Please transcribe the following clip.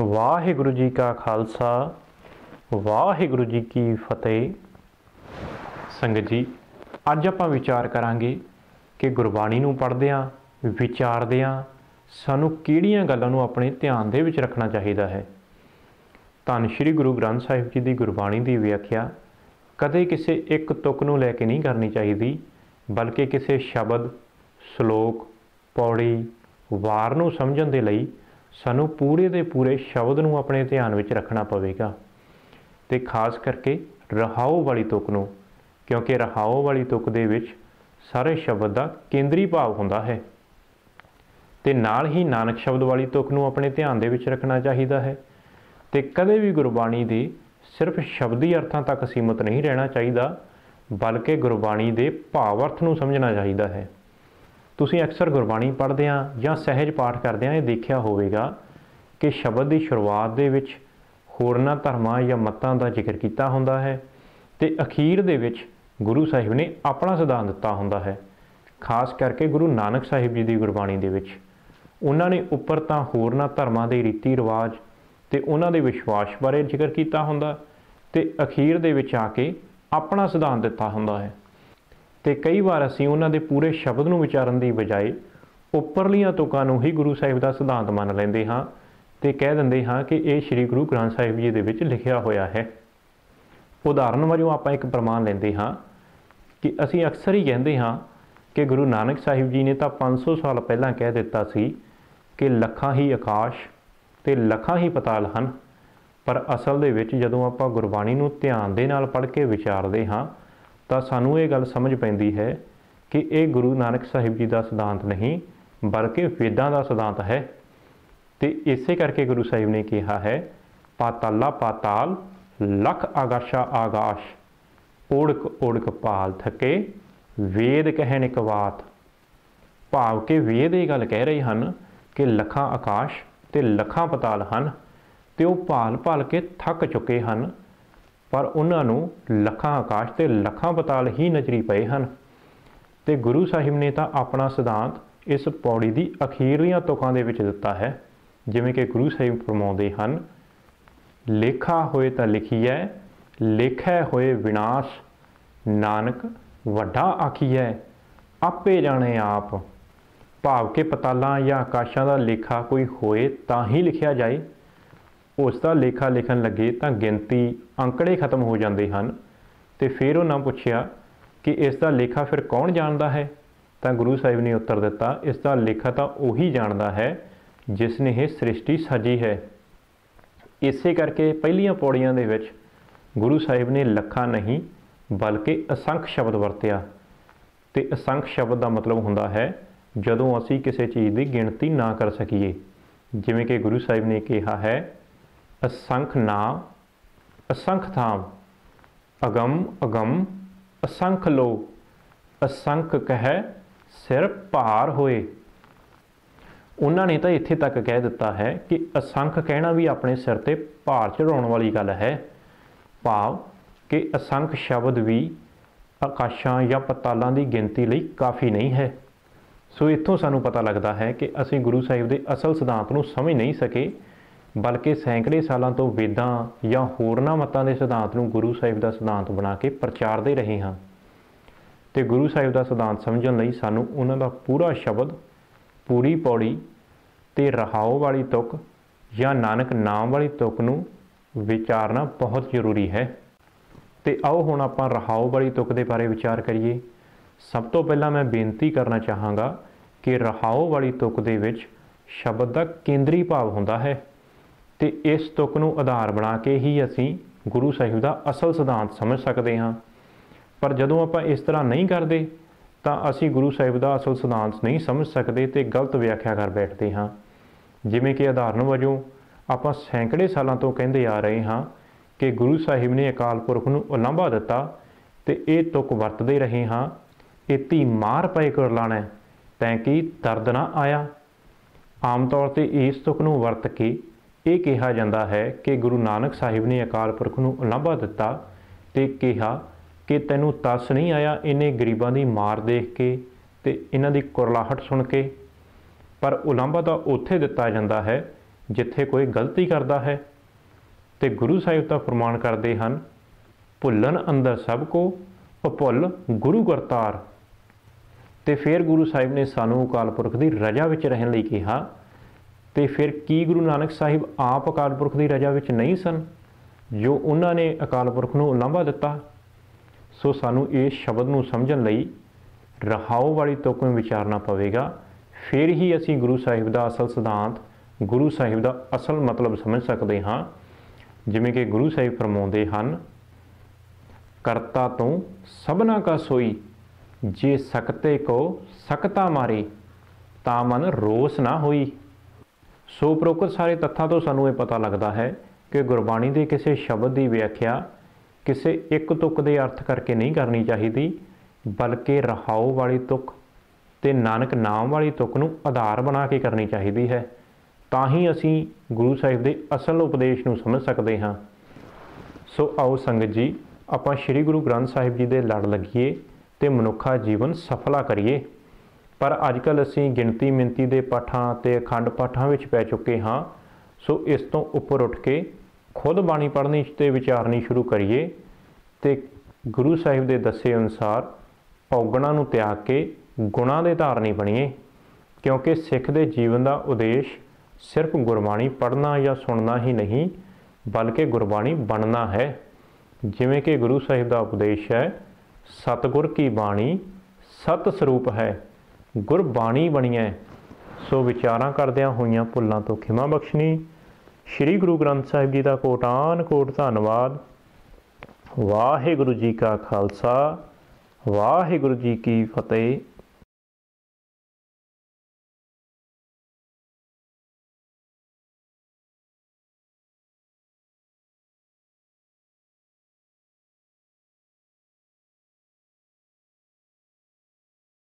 ਵਾਹਿਗੁਰੂ ਜੀ ਕਾ ਖਾਲਸਾ, ਵਾਹਿਗੁਰੂ ਜੀ ਕੀ ਫਤਿਹ। ਸੰਗਤ ਜੀ, ਅੱਜ ਆਪਾਂ ਵਿਚਾਰ ਕਰਾਂਗੇ ਕਿ ਗੁਰਬਾਣੀ ਨੂੰ ਪੜ੍ਹਦਿਆਂ, ਵਿਚਾਰਦਿਆਂ ਸਾਨੂੰ ਕਿਹੜੀਆਂ ਗੱਲਾਂ ਨੂੰ ਆਪਣੇ ਧਿਆਨ ਦੇ ਵਿੱਚ ਰੱਖਣਾ ਚਾਹੀਦਾ ਹੈ। ਧੰਨ ਸ਼੍ਰੀ ਗੁਰੂ ਗ੍ਰੰਥ ਸਾਹਿਬ ਜੀ ਦੀ ਗੁਰਬਾਣੀ ਦੀ ਵਿਆਖਿਆ ਕਦੇ ਕਿਸੇ ਇੱਕ ਤੁਕ ਨੂੰ ਲੈ ਕੇ ਨਹੀਂ ਕਰਨੀ ਚਾਹੀਦੀ, ਬਲਕਿ ਕਿਸੇ ਸ਼ਬਦ, ਸ਼ਲੋਕ, ਪੌੜੀ, ਵਾਰ ਨੂੰ ਸਮਝਣ ਦੇ ਲਈ ਸਾਨੂੰ ਪੂਰੇ ਦੇ ਪੂਰੇ ਸ਼ਬਦ ਨੂੰ ਆਪਣੇ ਧਿਆਨ ਵਿੱਚ ਰੱਖਣਾ ਪਵੇਗਾ। ਤੇ ਖਾਸ ਕਰਕੇ ਰਹਾਉ ਵਾਲੀ ਤੁਕ ਨੂੰ, ਕਿਉਂਕਿ ਰਹਾਉ ਵਾਲੀ ਤੁਕ ਦੇ ਵਿੱਚ ਸਾਰੇ ਸ਼ਬਦ ਦਾ ਕੇਂਦਰੀ ਭਾਵ ਹੁੰਦਾ ਹੈ। ਤੇ ਨਾਲ ਹੀ ਨਾਨਕ ਸ਼ਬਦ ਵਾਲੀ ਤੁਕ ਨੂੰ ਆਪਣੇ ਧਿਆਨ ਦੇ ਵਿੱਚ ਰੱਖਣਾ ਚਾਹੀਦਾ ਹੈ। ਤੇ ਕਦੇ ਵੀ ਗੁਰਬਾਣੀ ਦੀ ਸਿਰਫ ਸ਼ਬਦੀ ਅਰਥਾਂ ਤੱਕ ਸੀਮਤ ਨਹੀਂ ਰਹਿਣਾ ਚਾਹੀਦਾ, ਬਲਕਿ ਗੁਰਬਾਣੀ ਦੇ ਭਾਵ ਅਰਥ ਨੂੰ ਸਮਝਣਾ ਚਾਹੀਦਾ ਹੈ। ਤੁਸੀਂ ਅਕਸਰ ਗੁਰਬਾਣੀ ਪੜ੍ਹਦੇ ਆ ਜਾਂ ਸਹਿਜ ਪਾਠ ਕਰਦੇ ਆ, ਇਹ ਦੇਖਿਆ ਹੋਵੇਗਾ ਕਿ ਸ਼ਬਦ ਦੀ ਸ਼ੁਰੂਆਤ ਦੇ ਵਿੱਚ ਹੋਰਨਾਂ ਧਰਮਾਂ ਜਾਂ ਮਤਾਂ ਦਾ ਜ਼ਿਕਰ ਕੀਤਾ ਹੁੰਦਾ ਹੈ ਤੇ ਅਖੀਰ ਦੇ ਵਿੱਚ ਗੁਰੂ ਸਾਹਿਬ ਨੇ ਆਪਣਾ ਸਿਧਾਂਤ ਦਿੱਤਾ ਹੁੰਦਾ ਹੈ। ਖਾਸ ਕਰਕੇ ਗੁਰੂ ਨਾਨਕ ਸਾਹਿਬ ਜੀ ਦੀ ਗੁਰਬਾਣੀ ਦੇ ਵਿੱਚ। ਉਹਨਾਂ ਨੇ ਉੱਪਰ ਤਾਂ ਹੋਰਨਾਂ ਧਰਮਾਂ ਦੇ ਰੀਤੀ ਰਿਵਾਜ ਤੇ ਉਹਨਾਂ ਦੇ ਵਿਸ਼ਵਾਸ ਬਾਰੇ ਜ਼ਿਕਰ ਕੀਤਾ ਹੁੰਦਾ ਤੇ ਅਖੀਰ ਦੇ ਵਿੱਚ ਆ ਕੇ ਆਪਣਾ ਸਿਧਾਂਤ ਦਿੱਤਾ ਹੁੰਦਾ ਹੈ। ਤੇ ਕਈ ਵਾਰ ਅਸੀਂ ਉਹਨਾਂ ਦੇ ਪੂਰੇ ਸ਼ਬਦ ਨੂੰ ਵਿਚਾਰਨ ਦੀ ਬਜਾਏ ਉੱਪਰਲੀਆਂ ਤੁਕਾਂ ਨੂੰ ਹੀ ਗੁਰੂ ਸਾਹਿਬ ਦਾ ਸਿਧਾਂਤ ਮੰਨ ਲੈਂਦੇ ਹਾਂ ਤੇ ਕਹਿ ਦਿੰਦੇ ਹਾਂ ਕਿ ਇਹ ਸ੍ਰੀ ਗੁਰੂ ਗ੍ਰੰਥ ਸਾਹਿਬ ਜੀ ਦੇ ਵਿੱਚ ਲਿਖਿਆ ਹੋਇਆ ਹੈ। ਉਦਾਹਰਨ ਵਜੋਂ ਆਪਾਂ ਇੱਕ ਪ੍ਰਮਾਣ ਲੈਂਦੇ ਹਾਂ ਕਿ ਅਸੀਂ ਅਕਸਰ ਹੀ ਕਹਿੰਦੇ ਹਾਂ ਕਿ ਗੁਰੂ ਨਾਨਕ ਸਾਹਿਬ ਜੀ ਨੇ ਤਾਂ 500 ਸਾਲ ਪਹਿਲਾਂ ਕਹਿ ਦਿੱਤਾ ਸੀ ਕਿ ਲੱਖਾਂ ਹੀ ਆਕਾਸ਼ ਤੇ ਲੱਖਾਂ ਹੀ ਪਤਾਲ ਹਨ, ਪਰ ਅਸਲ ਦੇ ਵਿੱਚ ਜਦੋਂ ਆਪਾਂ ਗੁਰਬਾਣੀ ਨੂੰ ਧਿਆਨ ਦੇ ਨਾਲ ਪੜ੍ਹ ਕੇ ਵਿਚਾਰਦੇ ਹਾਂ ਤਾਂ ਸਾਨੂੰ ਇਹ ਗੱਲ ਸਮਝ ਪੈਂਦੀ ਹੈ ਕਿ ਇਹ ਗੁਰੂ ਨਾਨਕ ਸਾਹਿਬ ਜੀ ਦਾ ਸਿਧਾਂਤ ਨਹੀਂ, ਬਲਕਿ ਵੇਦਾਂ ਦਾ ਸਿਧਾਂਤ ਹੈ। ਤੇ ਇਸੇ ਕਰਕੇ ਗੁਰੂ ਸਾਹਿਬ ਨੇ ਕਿਹਾ ਹੈ, ਪਾਤਾਲਾ ਪਾਤਾਲ, ਲਖ ਆਗਾਸ਼ਾ ਆਗਾਸ਼, ਓੜਕ ਓੜਕ ਪਾਲ ਥਕੇ, ਵੇਦ ਕਹਿਣ ਇੱਕ ਬਾਤ ਭਾਵ ਕਿ ਵੇਦ ਇਹ ਗੱਲ ਕਹਿ ਰਹੇ ਹਨ ਕਿ ਲੱਖਾਂ ਆਕਾਸ਼ ਤੇ ਲੱਖਾਂ ਪਤਾਲ ਹਨ ਤੇ ਉਹ ਭਾਲ ਭਾਲ ਕੇ ਥੱਕ ਚੁੱਕੇ ਹਨ। ਪਰ ਉਹਨਾਂ ਨੂੰ ਲੱਖਾਂ ਆਕਾਸ਼ ਤੇ ਲੱਖਾਂ ਪਤਾਲ ਹੀ ਨਜ਼ਰੀ ਪਏ ਹਨ। ਤੇ ਗੁਰੂ ਸਾਹਿਬ ਨੇ ਤਾਂ ਆਪਣਾ ਸਿਧਾਂਤ ਇਸ ਪੌੜੀ ਦੀ ਅਖੀਰਲੀਆਂ ਤੁਕਾਂ ਦੇ ਵਿੱਚ ਦਿੱਤਾ ਹੈ, ਜਿਵੇਂ ਕਿ ਗੁਰੂ ਸਾਹਿਬ ਫਰਮਾਉਂਦੇ ਹਨ, ਲੇਖਾ ਹੋਏ ਤਾਂ ਲਿਖੀਐ, ਲੇਖੈ ਹੋਏ ਵਿਨਾਸ਼, ਨਾਨਕ ਵੱਡਾ ਆਖੀਐ, ਆਪੇ ਜਾਣੇ ਆਪ। ਭਾਵ ਕਿ ਪਤਾਲਾਂ ਜਾਂ ਆਕਾਸ਼ਾਂ ਦਾ ਲੇਖਾ ਕੋਈ ਹੋਏ ਤਾਂ ਹੀ ਲਿਖਿਆ ਜਾਏ। ਉਸ ਦਾ ਲੇਖਾ ਲਿਖਣ ਲੱਗੇ ਤਾਂ ਗਿਣਤੀ ਅੰਕੜੇ ਖਤਮ ਹੋ ਜਾਂਦੇ ਹਨ ਤੇ ਫਿਰ ਉਹਨਾਂ ਪੁੱਛਿਆ ਕਿ ਇਸ ਦਾ ਲੇਖਾ ਫਿਰ ਕੌਣ ਜਾਣਦਾ ਹੈ? ਤਾਂ ਗੁਰੂ ਸਾਹਿਬ ਨੇ ਉੱਤਰ ਦਿੱਤਾ, ਇਸ ਦਾ ਲੇਖਾ ਤਾਂ ਉਹੀ ਜਾਣਦਾ ਹੈ ਜਿਸ ਨੇ ਇਹ ਸ੍ਰਿਸ਼ਟੀ ਸਾਜੀ ਹੈ। ਇਸੇ ਕਰਕੇ ਪਹਿਲੀਆਂ ਪੌੜੀਆਂ ਦੇ ਵਿੱਚ ਗੁਰੂ ਸਾਹਿਬ ਨੇ ਲੱਖਾਂ ਨਹੀਂ, ਬਲਕਿ ਅਸੰਖ ਸ਼ਬਦ ਵਰਤਿਆ। ਤੇ ਅਸੰਖ ਸ਼ਬਦ ਦਾ ਮਤਲਬ ਹੁੰਦਾ ਹੈ, ਜਦੋਂ ਅਸੀਂ ਕਿਸੇ ਚੀਜ਼ ਦੀ ਗਿਣਤੀ ਨਾ ਕਰ ਸਕੀਏ। ਜਿਵੇਂ ਕਿ ਗੁਰੂ ਸਾਹਿਬ ਨੇ ਕਿਹਾ ਹੈ ਅਸੰਖ ਨਾਮ ਅਸੰਖ ਥਾਮ ਅਗਮ ਅਗਮ, ਅਸੰਖ ਲੋ, ਅਸੰਖ ਕਹਿ ਸਿਰ ਭਾਰ ਹੋਏ। ਉਹਨਾਂ ਨੇ ਤਾਂ ਇੱਥੇ ਤੱਕ ਕਹਿ ਦਿੱਤਾ ਹੈ ਕਿ ਅਸੰਖ ਕਹਿਣਾ ਵੀ ਆਪਣੇ ਸਿਰ ਤੇ ਭਾਰ ਚੜਾਉਣ ਵਾਲੀ ਗੱਲ ਹੈ। ਭਾਵ ਕਿ ਅਸੰਖ ਸ਼ਬਦ ਵੀ ਆਕਾਸ਼ਾਂ ਜਾਂ ਪਤਾਲਾਂ ਦੀ ਗਿਣਤੀ ਲਈ ਕਾਫੀ ਨਹੀਂ ਹੈ। ਸੋ ਇੱਥੋਂ ਸਾਨੂੰ ਪਤਾ ਲੱਗਦਾ ਹੈ ਕਿ ਅਸੀਂ ਗੁਰੂ ਸਾਹਿਬ ਦੇ ਅਸਲ ਸਿਧਾਂਤ ਨੂੰ ਸਮਝ ਨਹੀਂ ਸਕੇ ਬਲਕਿ ਸੈਂਕੜੇ ਸਾਲਾਂ ਤੋਂ ਵੇਦਾਂ ਜਾਂ ਹੋਰਨਾਂ ਮਤਾਂ ਦੇ ਸਿਧਾਂਤ ਨੂੰ ਗੁਰੂ ਸਾਹਿਬ ਦਾ ਸਿਧਾਂਤ ਬਣਾ ਕੇ ਪ੍ਰਚਾਰਦੇ ਰਹੇ ਹਾਂ। ਤੇ ਗੁਰੂ ਸਾਹਿਬ ਦਾ ਸਿਧਾਂਤ ਸਮਝਣ ਲਈ ਸਾਨੂੰ ਉਹਨਾਂ ਦਾ ਪੂਰਾ ਸ਼ਬਦ, ਪੂਰੀ ਪੌੜੀ ਤੇ ਰਹਾਉ ਵਾਲੀ ਤੁਕ ਜਾਂ ਨਾਨਕ ਨਾਮ ਵਾਲੀ ਤੁਕ ਨੂੰ ਵਿਚਾਰਨਾ ਬਹੁਤ ਜ਼ਰੂਰੀ ਹੈ। ਤੇ ਆਓ ਹੁਣ ਆਪਾਂ ਰਹਾਉ ਵਾਲੀ ਤੁਕ ਦੇ ਬਾਰੇ ਵਿਚਾਰ ਕਰੀਏ। ਸਭ ਤੋਂ ਪਹਿਲਾਂ ਮੈਂ ਬੇਨਤੀ ਕਰਨਾ ਚਾਹਾਂਗਾ ਕਿ ਰਹਾਉ ਵਾਲੀ ਤੁਕ ਦੇ ਵਿੱਚ ਸ਼ਬਦ ਦਾ ਕੇਂਦਰੀ ਭਾਵ ਹੁੰਦਾ ਹੈ। ਤੇ ਇਸ ਤੁਕ ਨੂੰ ਆਧਾਰ ਬਣਾ ਕੇ ਹੀ ਅਸੀਂ ਗੁਰੂ ਸਾਹਿਬ ਦਾ ਅਸਲ ਸਿਧਾਂਤ ਸਮਝ ਸਕਦੇ ਹਾਂ। ਪਰ ਜਦੋਂ ਆਪਾਂ ਇਸ ਤਰ੍ਹਾਂ ਨਹੀਂ ਕਰਦੇ, ਤਾਂ ਅਸੀਂ ਗੁਰੂ ਸਾਹਿਬ ਦਾ ਅਸਲ ਸਿਧਾਂਤ ਨਹੀਂ ਸਮਝ ਸਕਦੇ ਤੇ ਗਲਤ ਵਿਆਖਿਆ ਕਰ ਬੈਠਦੇ ਹਾਂ। ਜਿਵੇਂ ਕਿ ਉਦਾਹਰਨ ਵਜੋਂ ਆਪਾਂ ਸੈਂਕੜੇ ਸਾਲਾਂ ਤੋਂ ਕਹਿੰਦੇ ਆ ਰਹੇ ਹਾਂ ਕਿ ਗੁਰੂ ਸਾਹਿਬ ਨੇ ਅਕਾਲ ਪੁਰਖ ਨੂੰ ਉਲੰਭਾ ਦਿੱਤਾ ਤੇ ਇਹ ਤੁਕ ਵਰਤਦੇ ਰਹੇ ਹਾਂ। ਇਤੀ ਮਾਰ ਪਏ ਕਰ ਲਾਣਾ ਤੈਂ ਕੀ ਦਰਦ ਨਾ ਆਇਆ। ਆਮ ਤੌਰ ਤੇ ਇਸ ਤੁਕ ਨੂੰ ਵਰਤ ਕੇ ਇਹ ਕਿਹਾ ਜਾਂਦਾ ਹੈ ਕਿ ਗੁਰੂ ਨਾਨਕ ਸਾਹਿਬ ਨੇ ਅਕਾਲ ਪੁਰਖ ਨੂੰ ਉਲੰਭਾ ਦਿੱਤਾ ਤੇ ਕਿਹਾ ਕਿ ਤੈਨੂੰ ਤਸ ਨਹੀਂ ਆਇਆ ਇਹਨੇ ਗਰੀਬਾਂ ਦੀ ਮਾਰ ਦੇਖ ਕੇ ਤੇ ਇਹਨਾਂ ਦੀ ਕੁਰਲਾਹਟ ਸੁਣ ਕੇ। ਪਰ ਉਲੰਭਾ ਤਾਂ ਉੱਥੇ ਦਿੱਤਾ ਜਾਂਦਾ ਹੈ ਜਿੱਥੇ ਕੋਈ ਗਲਤੀ ਕਰਦਾ ਹੈ। ਤੇ ਗੁਰੂ ਸਾਹਿਬ ਤਾਂ ਫਰਮਾਨ ਕਰਦੇ ਹਨ, ਭੁੱਲਣ ਅੰਦਰ ਸਭ ਕੋ, ਭੁੱਲ ਗੁਰੂ ਕਰਤਾਰ। ਤੇ ਫਿਰ ਗੁਰੂ ਸਾਹਿਬ ਨੇ ਸਾਨੂੰ ਅਕਾਲ ਪੁਰਖ ਦੀ ਰਜਾ ਵਿੱਚ ਰਹਿਣ ਲਈ ਕਿਹਾ ਤੇ ਫਿਰ ਕੀ ਗੁਰੂ ਨਾਨਕ ਸਾਹਿਬ ਆਪ ਅਕਾਲ ਪੁਰਖ ਦੀ ਰਜਾ ਵਿੱਚ ਨਹੀਂ ਸਨ? ਜੋ ਉਹਨਾਂ ਨੇ ਅਕਾਲ ਪੁਰਖ ਨੂੰ ਉਲਾਂਭਾ ਦਿੱਤਾ, ਸੋ ਸਾਨੂੰ ਇਸ ਸ਼ਬਦ ਨੂੰ ਸਮਝਣ ਲਈ ਰਹਾਉ ਵਾਲੀ ਤੁਕ ਵਿੱਚ ਵਿਚਾਰਨਾ ਪਵੇਗਾ। ਫਿਰ ਹੀ ਅਸੀਂ ਗੁਰੂ ਸਾਹਿਬ ਦਾ ਅਸਲ ਸਿਧਾਂਤ, ਗੁਰੂ ਸਾਹਿਬ ਦਾ ਅਸਲ ਮਤਲਬ ਸਮਝ ਸਕਦੇ ਹਾਂ। ਜਿਵੇਂ ਕਿ ਗੁਰੂ ਸਾਹਿਬ ਫਰਮਾਉਂਦੇ ਹਨ, ਕਰਤਾ ਤੋਂ ਸਭਨਾ ਕਾ ਸੋਈ, ਜੇ ਸਕਤੇ ਕੋ ਸਕਤਾ ਮਾਰੇ, ਤਾਂ ਮਨ ਰੋਸ ਨਾ ਹੋਈ। ਸੋ ਉਪਰੋਕਤ ਸਾਰੇ ਤੱਥਾਂ ਤੋਂ ਸਾਨੂੰ ਇਹ ਪਤਾ ਲੱਗਦਾ ਹੈ ਕਿ ਗੁਰਬਾਣੀ ਦੇ ਕਿਸੇ ਸ਼ਬਦ ਦੀ ਵਿਆਖਿਆ ਕਿਸੇ ਇੱਕ ਤੁਕ ਦੇ ਅਰਥ ਕਰਕੇ ਨਹੀਂ ਕਰਨੀ ਚਾਹੀਦੀ, ਬਲਕਿ ਰਹਾਉ ਵਾਲੀ ਤੁਕ ਤੇ ਨਾਨਕ ਨਾਮ ਵਾਲੀ ਤੁਕ ਨੂੰ ਆਧਾਰ ਬਣਾ ਕੇ ਕਰਨੀ ਚਾਹੀਦੀ ਹੈ। ਤਾਂ ਹੀ ਅਸੀਂ ਗੁਰੂ ਸਾਹਿਬ ਦੇ ਅਸਲ ਉਪਦੇਸ਼ ਨੂੰ ਸਮਝ ਸਕਦੇ ਹਾਂ। ਸੋ ਆਓ ਸੰਗਤ ਜੀ, ਆਪਾਂ ਸ੍ਰੀ ਗੁਰੂ ਗ੍ਰੰਥ ਸਾਹਿਬ ਜੀ ਦੇ ਲੜ ਲੱਗੀਏ ਤੇ ਮਨੁੱਖਾ ਜੀਵਨ ਸਫਲਾ ਕਰੀਏ। ਪਰ ਅੱਜ ਅੱਜਕੱਲ ਅਸੀਂ ਗਿਣਤੀ ਮਿੰਤੀ ਦੇ ਪਾਠਾਂ ਤੇ ਅਖੰਡ ਪਾਠਾਂ ਵਿੱਚ ਪੈ ਚੁੱਕੇ ਹਾਂ। ਸੋ ਇਸ ਤੋਂ ਉੱਪਰ ਉੱਠ ਕੇ ਖੁਦ ਬਾਣੀ ਪੜ੍ਹਨੀ ਤੇ ਵਿਚਾਰਨੀ ਸ਼ੁਰੂ ਕਰੀਏ ਤੇ ਗੁਰੂ ਸਾਹਿਬ ਦੇ ਦੱਸੇ ਅਨੁਸਾਰ ਔਗਣਾ ਨੂੰ ਤਿਆਗ ਕੇ ਗੁਣਾ ਦੇ ਧਾਰਨੀ ਬਣੀਏ। ਕਿਉਂਕਿ ਸਿੱਖ ਦੇ ਜੀਵਨ ਦਾ ਉਦੇਸ਼ ਸਿਰਫ ਗੁਰਬਾਣੀ ਪੜ੍ਹਨਾ ਜਾਂ ਸੁਣਨਾ ਹੀ ਨਹੀਂ, ਬਲਕਿ ਗੁਰਬਾਣੀ ਬਣਨਾ ਹੈ। ਜਿਵੇਂ ਕਿ ਗੁਰੂ ਸਾਹਿਬ ਦਾ ਉਪਦੇਸ਼ ਹੈ, ਸਤਗੁਰ ਕੀ ਬਾਣੀ ਸਤ ਸਰੂਪ ਹੈ। ਗੁਰਬਾਣੀ ਬਣੀਐ। ਸੋ ਵਿਚਾਰਾਂ ਕਰਦਿਆਂ ਹੋਈਆਂ ਭੁੱਲਾਂ ਤੋਂ ਖਿਮਾ ਬਖਸ਼ਣੀ। ਸ੍ਰੀ ਗੁਰੂ ਗ੍ਰੰਥ ਸਾਹਿਬ ਜੀ ਦਾ ਕੋਟਾਨ ਕੋਟ ਧੰਨਵਾਦ। ਵਾਹਿਗੁਰੂ ਜੀ ਕਾ ਖਾਲਸਾ, ਵਾਹਿਗੁਰੂ ਜੀ ਕੀ ਫਤਿਹ।